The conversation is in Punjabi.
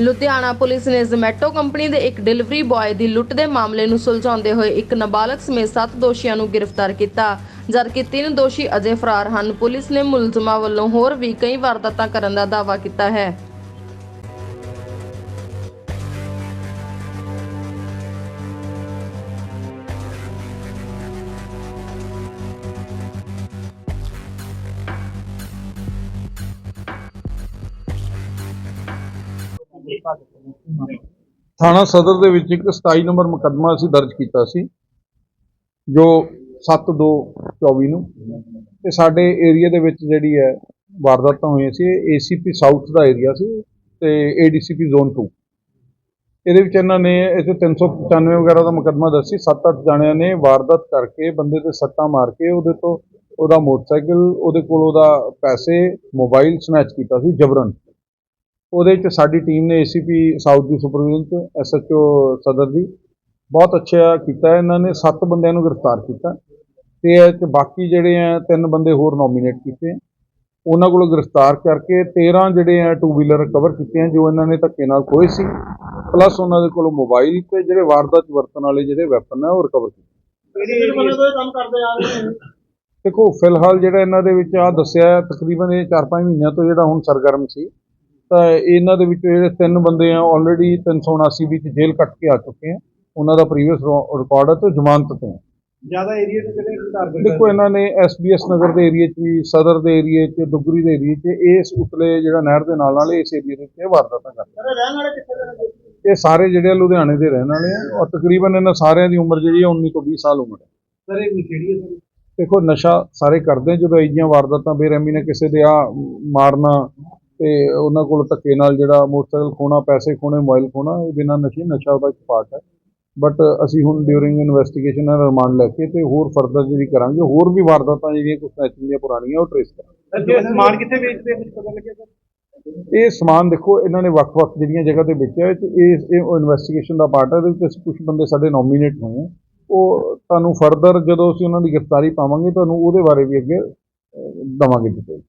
ਲੁਧਿਆਣਾ ਪੁਲਿਸ ਨੇ ਜ਼ੋਮੈਟੋ ਕੰਪਨੀ ਦੇ ਇੱਕ ਡਿਲੀਵਰੀ ਬॉय ਦੀ ਲੁੱਟ ਦੇ ਮਾਮਲੇ ਨੂੰ ਸੁਲਝਾਉਂਦੇ ਹੋਏ ਇੱਕ ਨਾਬਾਲਗ ਸਮੇਤ 7 ਦੋਸ਼ੀਆਂ ਨੂੰ ਗ੍ਰਿਫਤਾਰ ਕੀਤਾ। ਜਦਕਿ ਤਿੰਨ ਦੋਸ਼ੀ ਅਜੇ ਫਰਾਰ ਹਨ, ਪੁਲਿਸ ਨੇ ਮੁਲਜ਼ਮਾਂ ਵੱਲੋਂ ਹੋਰ ਵੀ ਕਈ ਵਾਰਦਾਤਾਂ ਕਰਨ ਦਾ ਦਾਅਵਾ ਕੀਤਾ ਹੈ। ਥਾਣਾ ਸਦਰ ਦੇ ਵਿੱਚ ਇੱਕ 27 ਨੰਬਰ ਮੁਕੱਦਮਾ ਅਸੀਂ ਦਰਜ ਕੀਤਾ ਸੀ, ਜੋ 7224 ਨੂੰ। ਤੇ ਸਾਡੇ ਏਰੀਆ ਦੇ ਵਿੱਚ ਜਿਹੜੀ ਹੈ, ਵਾਰਦਾਤਾਂ ਹੋਈਆਂ ਸੀ ਏਸੀਪੀ ਸਾਊਥ ਦਾ ਏਰੀਆ ਸੀ ਤੇ ਏਡੀਸੀਪੀ ਜ਼ੋਨ 2 ਇਹਦੇ ਵਿੱਚ ਇਹਨਾਂ ਨੇ ਇਥੇ 395 ਵਗੈਰਾ ਦਾ ਮੁਕੱਦਮਾ ਦਰਜ ਸੀ 7-8 ਜਣਿਆਂ ਨੇ ਵਾਰਦਾਤ ਕਰਕੇ ਬੰਦੇ ਤੇ ਸੱਟਾਂ ਮਾਰ ਕੇ ਉਹਦੇ ਤੋਂ ਉਹਦਾ ਮੋਟਰਸਾਈਕਲ, ਉਹਦੇ ਕੋਲ ਉਹਦਾ ਪੈਸੇ, ਮੋਬਾਈਲ ਸਨੈਚ ਕੀਤਾ ਸੀ, ਜਬਰਨ। ਉਹਦੇ ਵਿੱਚ ਸਾਡੀ ਟੀਮ ਨੇ ਏਸੀਪੀ ਸਾਊਥ ਦੀ ਸੁਪਰਵਿਜ਼ਨ ਚ ਐਸਐਚਓ ਸਦਰ ਦੀ ਬਹੁਤ ਅੱਛਾ ਕੀਤਾ ਇਹਨਾਂ ਨੇ 7 ਬੰਦਿਆਂ ਨੂੰ ਗ੍ਰਿਫਤਾਰ ਕੀਤਾ। ਤੇ ਇਹ 'ਚ ਬਾਕੀ ਜਿਹੜੇ ਆ ਤਿੰਨ ਬੰਦੇ ਹੋਰ ਨੋਮੀਨੇਟ ਕੀਤੇ। ਉਹਨਾਂ ਕੋਲੋਂ ਗ੍ਰਿਫਤਾਰ ਕਰਕੇ 13 ਜਿਹੜੇ ਆ ਟੂ ਵੀਲਰ ਰਿਕਵਰ ਕੀਤੇ ਆ ਜੋ ਇਹਨਾਂ ਨੇ ਧੱਕੇ ਨਾਲ ਖੋਏ ਸੀ। ਪਲੱਸ ਉਹਨਾਂ ਦੇ ਕੋਲੋਂ ਮੋਬਾਈਲ ਤੇ ਜਿਹੜੇ ਵਾਰਦਾਤ 'ਚ ਵਰਤਣ ਵਾਲੇ ਜਿਹੜੇ ਵੈਪਨ ਆ ਉਹ ਰਿਕਵਰ ਕੀਤੇ। ਦੇਖੋ ਫਿਲਹਾਲ ਜਿਹੜਾ ਇਹਨਾਂ ਦੇ ਵਿੱਚ ਆ ਦੱਸਿਆ ਤਕਰੀਬਨ ਇਹ 4-5 ਮਹੀਨਿਆਂ ਤੋਂ ਜਿਹੜਾ ਹੁਣ ਸਰਗਰਮ ਸੀ। ਤਾਂ ਇਹਨਾਂ ਦੇ ਵਿੱਚ ਜਿਹੜੇ ਤਿੰਨ ਬੰਦੇ ਆ ਆਲਰੇਡੀ 379 ਵਿੱਚ ਜੇਲ੍ਹ ਕੱਟ ਕੇ ਆ ਚੁੱਕੇ ਆ। ਉਹਨਾਂ ਦਾ ਪ੍ਰੀਵੀਅਸ ਰਿਕਾਰਡ ਹੈ ਤੇ ਜ਼ਮਾਨਤ ਤੇ ਜ਼ਿਆਦਾ ਏਰੀਆ ਚ ਕਿਹੜੇ ਟਾਰਗੇਟ ਦੇਖੋ ਇਹਨਾਂ ਨੇ ਐਸਬੀਐਸ ਨਗਰ ਦੇ ਏਰੀਆ 'ਚ ਵੀ ਸਦਰ ਦੇ ਏਰੀਆ 'ਚ ਦੁਗਰੀ ਦੇ ਏਰੀਆ 'ਚ ਇਸ ਉਤਲੇ ਜਿਹੜਾ ਨਹਿਰ ਦੇ ਨਾਲ ਨਾਲ ਇਸ ਏਰੀਆ ਦੇ ਵਿੱਚ ਇਹ ਵਾਰਦਾਤਾਂ ਕਰਦੇ ਸਰ ਰਹਿਣ ਵਾਲੇ ਕਿੱਥੇ ਦੇ ਨੇ ਆ। ਇਹ ਸਾਰੇ ਜਿਹੜੇ ਲੁਧਿਆਣੇ ਦੇ ਰਹਿਣ ਵਾਲੇ ਆ ਔਰ ਤਕਰੀਬਨ ਇਹਨਾਂ ਸਾਰਿਆਂ ਦੀ ਉਮਰ ਜਿਹੜੀ ਆ 19 ਤੋਂ 20 ਸਾਲ ਉਮਰ ਹੈ ਸਰ ਇਹ ਕਿਹੜੀ ਹੈ ਸਰ? ਦੇਖੋ ਨਸ਼ਾ ਸਾਰੇ ਕਰਦੇ ਜਦੋਂ ਇਹੋ ਜਿਹੀਆਂ ਵਾਰਦਾਤਾਂ ਬੇਰਹਿਮੀ ਨਾਲ ਕਿਸੇ ਦੇ ਆ ਮਾਰਨਾ ਤੇ ਉਹਨਾਂ ਕੋਲ ਧੱਕੇ ਨਾਲ ਜਿਹੜਾ ਮੋਟਰਸਾਈਕਲ ਖੋਣਾ ਪੈਸੇ ਖੋਣੇ ਮੋਬਾਈਲ ਖੋਣਾ ਇਹ ਬਿਨਾਂ ਨਸ਼ੇ ਨਸ਼ਾ ਉਹਦਾ ਇੱਕ ਪਾਰਟ ਹੈ। ਬਟ ਅਸੀਂ ਹੁਣ ਡਿਊਰਿੰਗ ਇਨਵੈਸਟੀਗੇਸ਼ਨ ਰਿਮਾਂਡ ਲੈ ਕੇ ਤੇ ਹੋਰ ਫਰਦਰ ਜਿਹੜੀ ਕਰਾਂਗੇ ਹੋਰ ਵੀ ਵਾਰਦਾਤਾਂ ਜਿਹੜੀਆਂ ਕੁਝ ਨੈਚੁਰਲ ਦੀਆਂ ਪੁਰਾਣੀਆਂ ਉਹ ਟ੍ਰੇਸ ਕਰਾਂਗੇ। ਜੇ ਸਮਾਨ ਕਿੱਥੇ ਵੇਚਦੇ ਕੁਝ ਪਤਾ ਲੱਗਿਆ ਸਰ? ਇਹ ਸਮਾਨ ਦੇਖੋ ਇਹਨਾਂ ਨੇ ਵੱਖ-ਵੱਖ ਜਿਹੜੀਆਂ ਜਗ੍ਹਾ ਤੇ ਵੇਚਿਆ ਹੈ ਤੇ ਇਹ ਇਹ ਇਨਵੈਸਟੀਗੇਸ਼ਨ ਦਾ ਪਾਰਟ ਹੈ ਇਹਦੇ ਵਿੱਚ ਅਸੀਂ ਕੁਝ ਬੰਦੇ ਸਾਡੇ ਨੋਮੀਨੇਟ ਹੋਏ ਉਹ ਤੁਹਾਨੂੰ ਫਰਦਰ ਜਦੋਂ ਅਸੀਂ ਉਹਨਾਂ ਦੀ ਗ੍ਰਿਫਤਾਰੀ ਪਾਵਾਂਗੇ ਤੁਹਾਨੂੰ ਉਹਦੇ ਬਾਰੇ ਵੀ ਅੱਗੇ ਦੇਵਾਂਗੇ ਡਿਟੇਲ